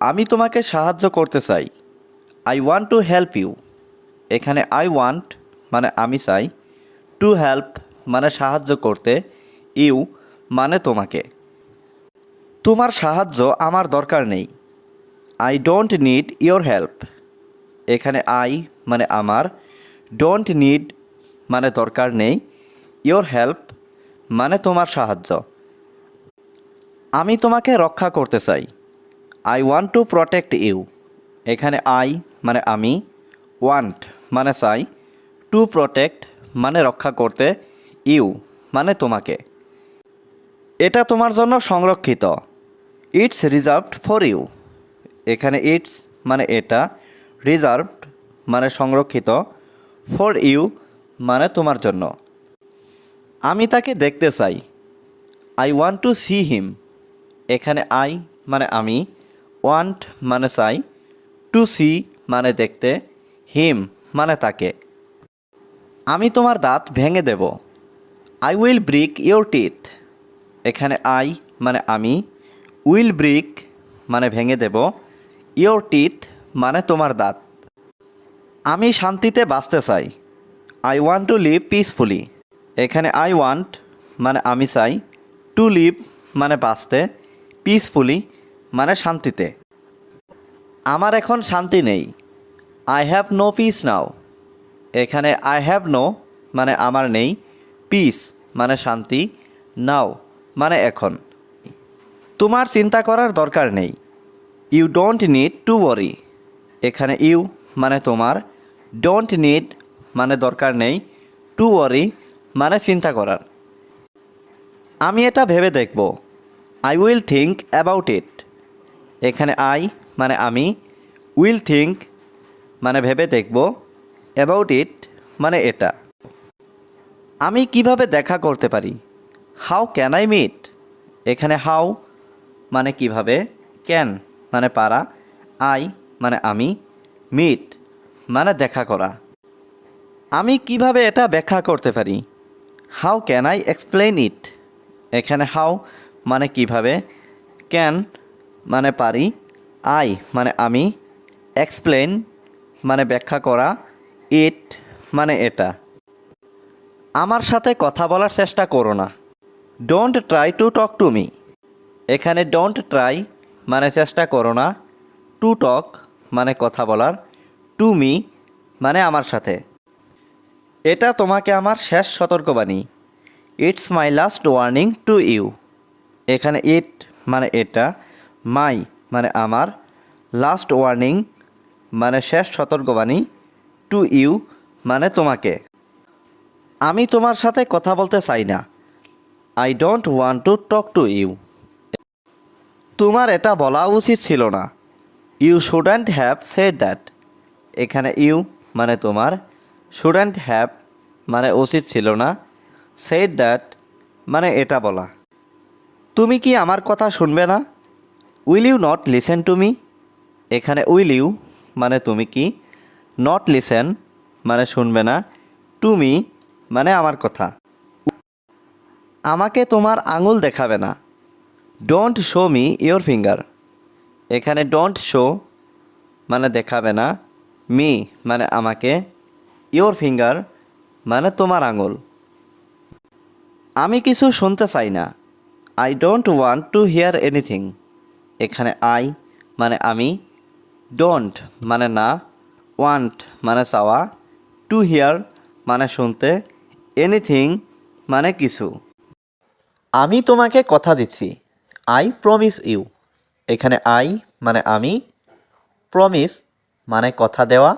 আমি তোমাকে সাহায্য করতে চাই। I want to help you এখানে আই ওয়ান্ট মানে আমি চাই। টু হেল্প মানে সাহায্য করতে। ইউ মানে তোমাকে। তোমার সাহায্য আমার দরকার নেই। I don't need your help এখানে আই মানে আমার। ডোন্ট নিড মানে দরকার নেই। ইয়োর হেল্প মানে তোমার সাহায্য। আমি তোমাকে রক্ষা করতে চাই। I want to protect you এখানে আই মানে আমি ওয়ান্ট মানে চাই টু প্রটেক্ট মানে রক্ষা করতে ইউ মানে তোমাকে। এটা তোমার জন্য সংরক্ষিত। ইটস রিজার্ভড ফর ইউ এখানে ইটস মানে এটা রিজার্ভড মানে সংরক্ষিত ফর ইউ মানে তোমার জন্য। আমি তাকে দেখতে চাই। I want to see him এখানে আই মানে আমি ওয়ান্ট মানে চাই টু সি মানে দেখতে হিম মানে তাকে। আমি তোমার দাঁত ভেঙে দেব। I will break your teeth এখানে আই মানে আমি। উইল ব্রিক মানে ভেঙে দেব। ইয়োর টিথ মানে তোমার দাঁত। আমি শান্তিতে বাঁচতে চাই। I want to live peacefully এখানে আই ওয়ান্ট মানে আমি চাই। টু লিভ মানে বাঁচতে। পিসফুলি মানে শান্তিতে। আমার এখন শান্তি নেই। I have no peace now এখানে আই হ্যাভ নো মানে আমার নেই। পিস মানে শান্তি। নাও মানে এখন। তোমার চিন্তা করার দরকার নেই। You don't need to worry এখানে ইউ মানে তোমার। ডোন্ট নিড মানে দরকার নেই। টু ওয়ারি মানে চিন্তা করার। আমি এটা ভেবে দেখব। I will think about it এখানে আই মানে আমি উইল থিঙ্ক মানে ভেবে দেখব অ্যাবাউট ইট মানে এটা। আমি কীভাবে দেখা করতে পারি? হাউ ক্যান আই মিট এখানে হাউ মানে কীভাবে? ক্যান মানে পারা। আই মানে আমি মিট মানে দেখা করা। আমি কীভাবে এটা ব্যাখ্যা করতে পারি? How can I explain it এখানে হাউ মানে কীভাবে? ক্যান মানে পারি, আই মানে আমি এক্সপ্লেন মানে ব্যাখ্যা করা ইট মানে এটা। আমার সাথে কথা বলার চেষ্টা করো না। Don't try to talk to me এখানে ডোন্ট ট্রাই মানে চেষ্টা করো না। টু টক মানে কথা বলার। টু মি মানে আমার সাথে। এটা তোমাকে আমার শেষ সতর্কবাণী। It's my last warning to you এখানে ইট মানে এটা। মাই মানে আমার লাস্ট ওয়ার্নিং মানে শেষ সতর্কবাণী টু ইউ মানে তোমাকে। আমি তোমার সাথে কথা বলতে চাই না। I don't want to talk to you তোমার এটা বলা উচিত ছিল না। You shouldn't have said that এখানে ইউ মানে তোমার শুডেন্ট হ্যাভ মানে উচিত ছিল না। সেড দ্যাট মানে এটা বলা। তুমি কি আমার কথা শুনবে না? Will you not listen to me? এখানে উইল ইউ মানে তুমি কি? নট লিসেন মানে শুনবে না। টু মি মানে আমার কথা। আমাকে তোমার আঙুল দেখাবে না। Don't show me your finger. এখানে ডোন্ট শো মানে দেখাবে না। মি মানে আমাকে। ইয়োর ফিঙ্গার মানে তোমার আঙুল। আমি কিছু শুনতে চাই না। I don't want to hear anything. এখানে আই মানে আমি ডোন্ট মানে না ওয়ান্ট মানে চাওয়া টু হিয়ার মানে শুনতে এনিথিং মানে কিছু। আমি তোমাকে কথা দিচ্ছি আই প্রমিস ইউ এখানে আই মানে আমি প্রমিস মানে কথা দেওয়া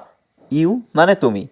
ইউ মানে তুমি।